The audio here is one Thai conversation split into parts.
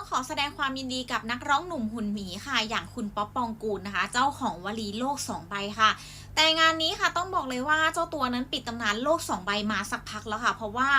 อื่นค่ะต้องขอแสดงความยินดีกับนักร้องหนุ่มหุ่นหมีค่ะ อย่างคุณป๊อปปองกูลนะคะ เจ้าของวลีโลกสองใบค่ะ แต่งานนี้ค่ะต้องบอกเลยว่าเจ้าตัวนั้นปิดตำนานโลกสองใบมาสักพักแล้วค่ะ เพราะว่า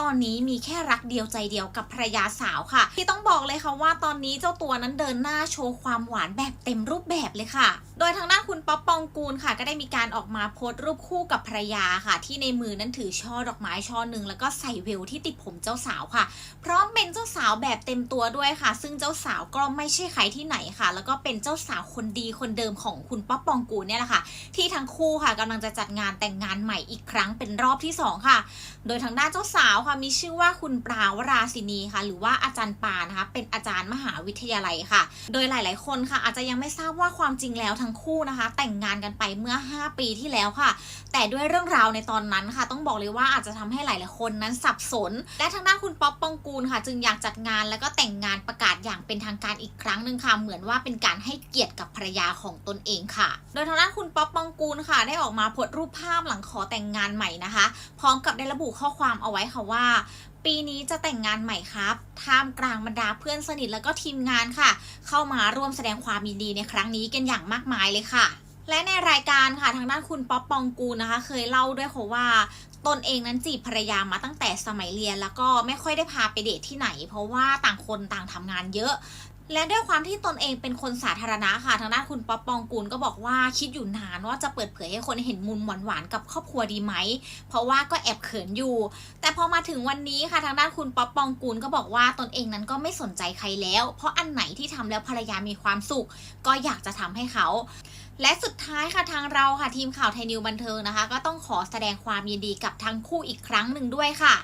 ตอนนี้มีแค่รักเดียวใจเดียวกับภรรยาสาวค่ะ ที่ต้องบอกเลยค่ะว่าตอนนี้เจ้าตัวนั้นเดินหน้าโชว์ความหวานแบบเต็มรูปแบบเลยค่ะ โดยทางด้านคุณป๊อปปองกูลค่ะ ก็ได้มีการออกมาโพสต์รูปคู่กับภรรยาค่ะ ที่ในมือนั้นถือช่อดอกไม้ช่อหนึ่งแล้วก็ใส่เวลที่ติดผมเจ้าสาวค่ะ พร้อมเป็นเจ้าสาวแบบเต็มตัวด้วยค่ะ ซึ่งเจ้าสาวก็ไม่ใช่ใครที่ไหนค่ะ แล้วก็เป็นเจ้าสาวคนดีคนเดิมของคุณป๊อปปองกูลเนี่ยแหละค่ะ ที่ทั้งคู่ค่ะกำลังจะจัดงานแต่งงานใหม่อีกครั้งเป็นรอบที่สองค่ะ โดยทางด้านเจ้าสาวค่ะมีชื่อว่าคุณปราวราศินีค่ะ หรือว่าอาจารย์ปานะคะเป็นอาจารย์มหาวิทยาลัยค่ะ โดยหลาย ๆ คนค่ะ อาจจะยังไม่ทราบว่าความจริงแล้วทั้งคู่นะคะ แต่งงานกันไปเมื่อ 5 ปีที่แล้วค่ะ แต่ด้วยเรื่องราวในตอนนั้นค่ะ ต้องบอกเลยว่าอาจจะทำให้หลาย ๆ คนนั้นสับสน และทางด้านคุณป๊อปปองกูลค่ะ จึงอยากจัดงานแล้วก็แต่งงานประกาศอย่างเป็นทางการอีกครั้งหนึ่งค่ะ เหมือนว่าเป็นการให้เกียรติกับภรรยาของตนเองค่ะ โดยทางด้านคุณป๊อปปองกูลค่ะ ได้ออกมาโพสต์รูปภาพหลังขอแต่งงานใหม่นะคะ พร้อมกับได้ระบุข้อความเอาไว้ค่ะว่าปีนี้จะแต่งงานใหม่ครับ ท่ามกลางบรรดาเพื่อนสนิทแล้วก็ทีมงานค่ะ เข้ามาร่วมแสดงความยินดีในครั้งนี้กันอย่างมากมายเลยค่ะ และในรายการค่ะทางด้านคุณป๊อปปองกูลนะคะ เคยเล่าด้วยค่ะว่าตนเองนั้นจีบภรรยามาตั้งแต่สมัยเรียน แล้วก็ไม่ค่อยได้พาไปเดทที่ไหน เพราะว่าต่างคนต่างทำงานเยอะ และด้วยความที่ตนเองเป็นคนสาธารณะค่ะทางด้านคุณป๊อปปองกูลก็บอกว่าคิดอยู่นานว่าจะเปิดเผยให้คนเห็นมุมหวานๆกับครอบครัวดีไหม เพราะว่าก็แอบเขินอยู่ แต่พอมาถึงวันนี้ค่ะทางด้านคุณป๊อปปองกูลก็บอกว่าตนเองนั้นก็ไม่สนใจใครแล้ว เพราะอันไหนที่ทำแล้วภรรยามีความสุข ก็อยากจะทำให้เขา และสุดท้ายค่ะทางเราค่ะทีมข่าวไทยนิวบันเทิงนะคะ ก็ต้องขอแสดงความยินดีกับทั้งคู่อีกครั้งหนึ่งด้วยค่ะ